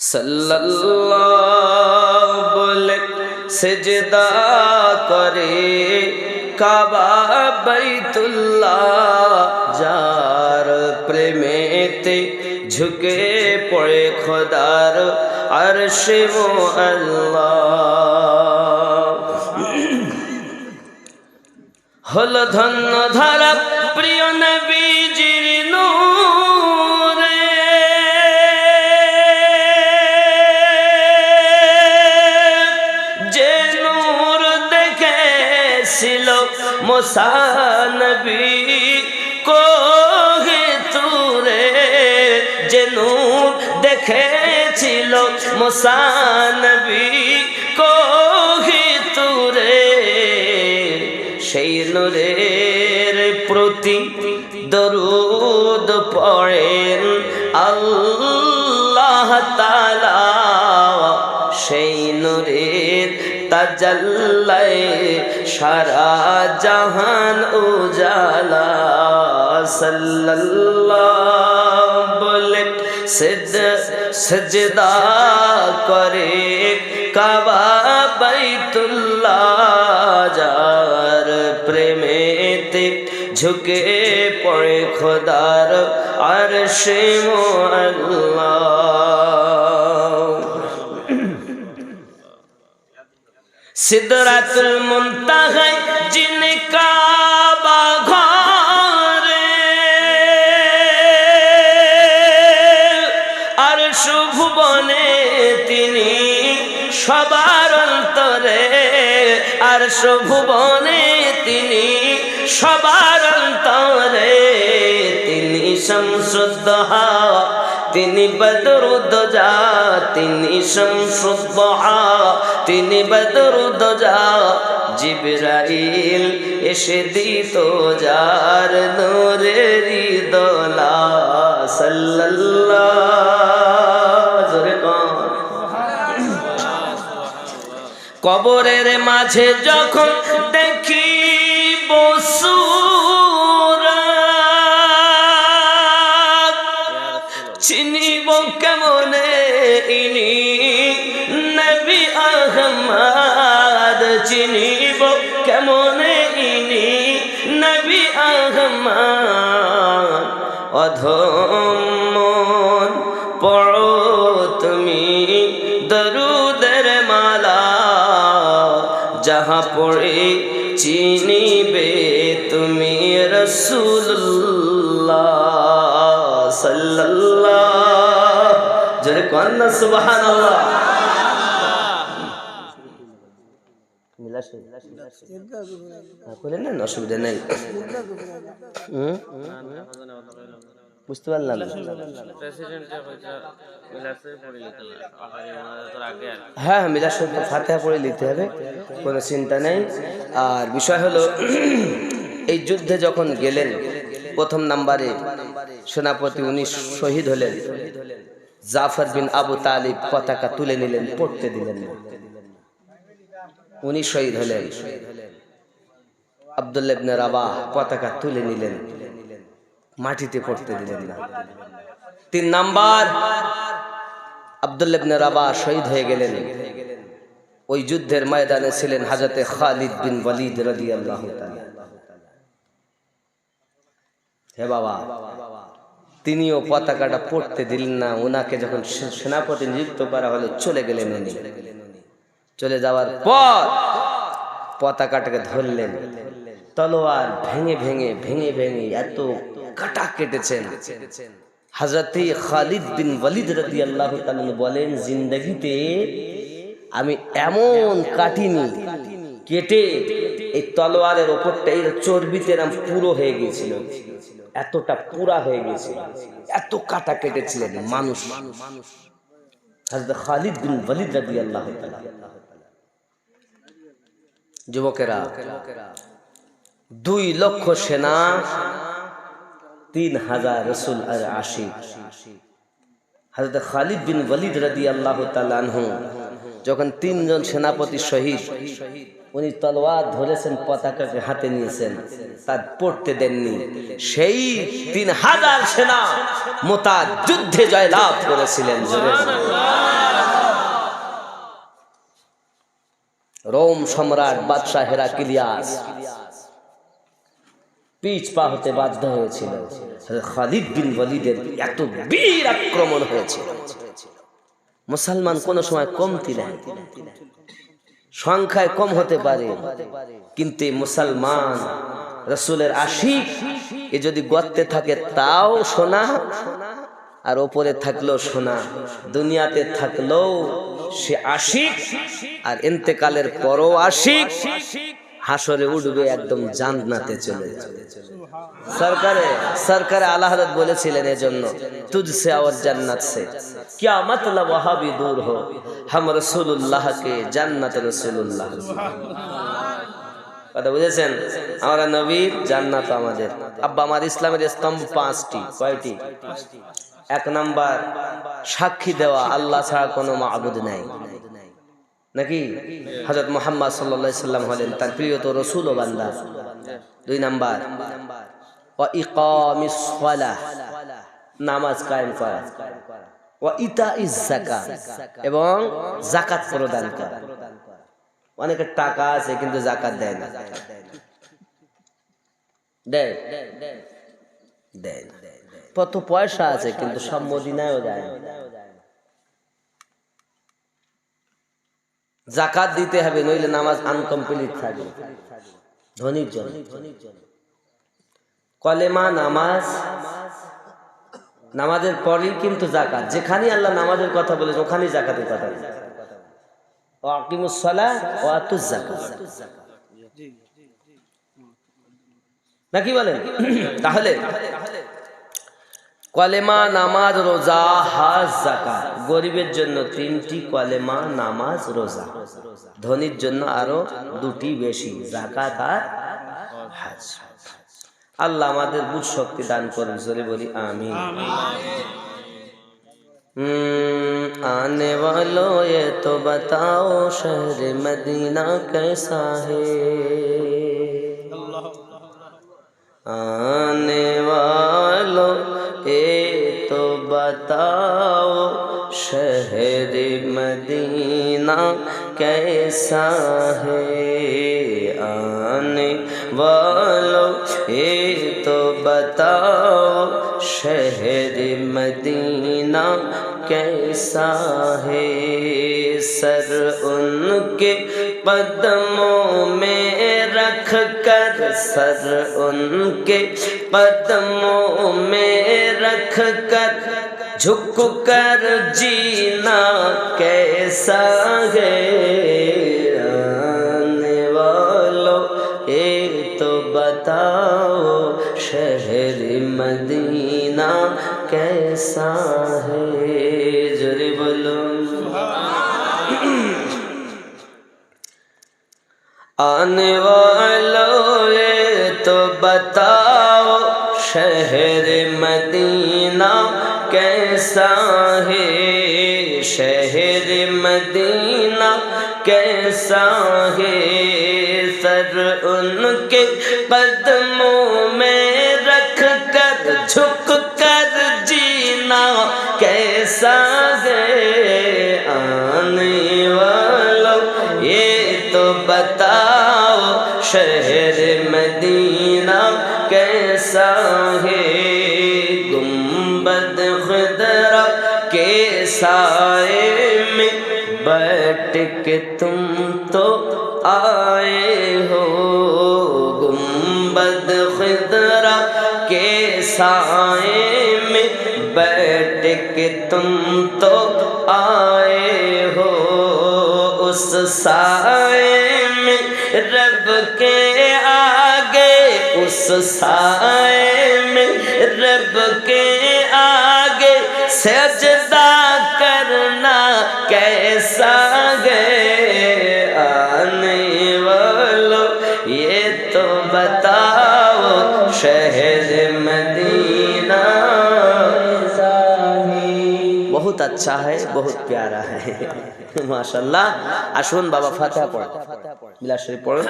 সাল্লাল্লাহ বলে সেজদা করে কাবা বাইতুল্লাহ যার প্রেমেতে ঝুঁকে পড়ে খোদার মো আল্লাহ হল ধন্য ধারা প্রিয় নবীজির মোসানবী কোহে তুরে যে নূর দেখেছিল মোসানবী কোহে তুরে সেই নূরের প্রতি দরুদ পড়েন নূরের তাজাল্লায় সারা জাহান উজালা সাল্লাল্লাহ বলে সেজ সজদা করে কাবা বাইতুল্লাহ যার প্রেমেতে ঝুঁকে পড়ে খোদার আর সে আল্লাহ সিদরাতুল মুনতাহায় জিন কাবা ঘরে। আর শুভবনে তিনি সবার অন্তরে। আর শুভবনে তিনি সবার অন্তরে। তিনি শামসুদ্দোহা তিনি বদরুদ্দোজা তিনি শামসুদ্দোহা তিনি বদরুদ্দোজা জিবরাইল এসে দিত যার নূরেরি দোলা সাল্লাল্লাহ। কবরের মাঝে যখন ইনি নবী আহমদ চিনিব কেমনে ইনি নবী আহমদ অধমন পড়ো তুমি দরুদের মালা যাহা পড়ে চিনিবে তুমি রসুল্লাহ সাল্লাল্লাহ জোরে কন্যা সুবাহান করে নেন, অসুবিধা নেই। না। হ্যাঁ হ্যাঁ হবে, কোনো চিন্তা নেই। আর বিষয় হলো, এই যুদ্ধে যখন গেলেন, প্রথম নাম্বারে সেনাপতি উনি শহীদ হলেন। জাফর বিন আবু তালিব পতাকা তুলে নিলেন, পড়তে দিলেন। উনি শহীদ হলেন। আব্দুল্লাহ ইবনে রাবাহ পতাকা তুলে নিলেন। মাটিতে পড়তে দিলেন না। তিন নাম্বার, আব্দুল্লাহ ইবনে রাবাহ শহীদ হয়ে গেলেন। ওই যুদ্ধের ময়দানে ছিলেন হাজরতে খালিদ বিন ওয়ালিদ রাদিয়াল্লাহু হে বাবা তিনিও পতাকাটা পড়তে দিলেন না। ওনাকে যখন সেনাপতি নিযুক্ত করা হলো, চলে গেলেন উনি। চলে যাওয়ার পর পতাকাটাকে ধরলেন। তলোয়ার ভেঙে ভেঙে ভেঙে ভেঙে এত কাটা কেটেছেন। হাজরতে খালিদ বিন ওয়ালিদ রাদিয়াল্লাহু তাআলা বলেন, জিন্দগিতে আমি এমন কাটিনি, কেটে এই তলোয়ারের ওপরটা, এই চর্বিতে এরম পুরো হয়ে গিয়েছিল। এতটা পুরা হয়ে গিয়েছিল এত কাটা কেটেছিলেন মানুষ। খালিদ বিন যুবকেরা, দুই লক্ষ সেনা, তিন হাজার রসুল আর আশি হাজরত খালিদ বিন ওয়ালিদ রাদি আল্লাহ যখন তিনজন সেনাপতি শহীদ উনি তলোয়ার ধরেছেন, পতাকাকে হাতে নিয়েছেন, তার পড়তে দেননি। সেই তিন হাজার সেনা মোতা যুদ্ধে জয়লাভ করেছিলেন রোম সম্রাট বাদশাহ হেরাকিলিয়াস পিচ পা হতে বাধ্য হয়েছিল। খালিদ বিন ওয়ালিদের এত বীর আক্রমণ হয়েছিল। মুসলমান কোনো সময় কমতি নেয়। সংখ্যায় কম হতে পারে। কিন্তু মুসলমান রসুলের আশিক এ যদি গর্তে থাকে তাও সোনা আর ওপরে থাকল সোনা দুনিয়াতে থাকল সে আশিক আর এতেকালের পরও আশিক হাসরে উঠবে একদম জান্নাতে চলে সরকারে সরকারে আল্লাহ বলেছিলেন এজন্য তুজসে আওয়াজ জান্নাত সে। क्या ওয়াহাবি দূর भी হাম हो हम रसूलुल्लाह के কথা বুঝেছেন? আমার নবীর জান্নাত আমাদের। আব্বা আমার ইসলামের স্তম্ভ পাঁচটি কয়টি? এক নাম্বার সাক্ষী দেওয়া আল্লাহ ছাড়া কোনো মাবুদ নাই। নাকি? হজরত মোহাম্মদ সাল্লা সাল্লাম হলেন তার প্রিয় তো রসুল ও বান্দা। দুই নাম্বার নামাজ কায়েম করা। এবং জাকাত প্রদান টাকা আছে কিন্তু জাকাত দেয় না। দেয়? দেয়। কত পয়সা আছে কিন্তু সব মদিনায়ও যায় না। জাকাত দিতে হবে, নইলে নামাজ আনকমপ্লিট থাকবে। ধনির জন্য। কলেমা, নামাজ, নামাজের পরেই কিন্তু জাকাত। যেখানেই আল্লাহ নামাজের কথা বলেছে ওখানেই জাকাতের কথা নাকি বলেন? তাহলে কলেমা নামাজ রোজা হাজ জাকাত গরিবের জন্য তিনটি কলেমা নামাজ রোজা ধনির জন্য আরো দুটি বেশি জাকাত আর হাজ আল্লাহ আমাদের বুঝ শক্তি দান করুন জোরে বলি আমি आने वालों ये तो बताओ शहर मदीना कैसा है आने वालों ये بتاؤ شہر مدینہ کیسا ہے؟ آنے والو یہ تو بتاؤ شہر مدینہ کیسا ہے؟ سر ان کے قدموں میں رکھ کر سر ان کے قدموں میں رکھ کر جھک کر جینا کیسا ہے؟ آنے والو اے تو بتاؤ، شہر مدینہ کیسا ہے؟ جرے بلو آنے والو شہر مدینہ کیسا ہے؟ شہر مدینہ کیسا ہے؟ سر ان کے قدر ہٹ کے تم تو آئے ہو گمبد خدرا کے سائے میں بیٹھ کے تم تو آئے ہو۔ اس سائے میں رب کے آگے، اس سائے میں رب کے آگے سجدہ کرنا کیسا বহুত আচ্ছা হয়, বহুত প্যারা হয়। মাশাল্লাহ আসুন বাবা, ফাতিহা পড়ো। বিলাস শরীফ পড়ো।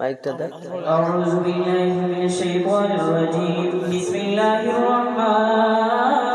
মাইকটা দেখ। আউযু বিল্লাহি মিনাশ শাইতানির রাজীম। বিসমিল্লাহির রহমানির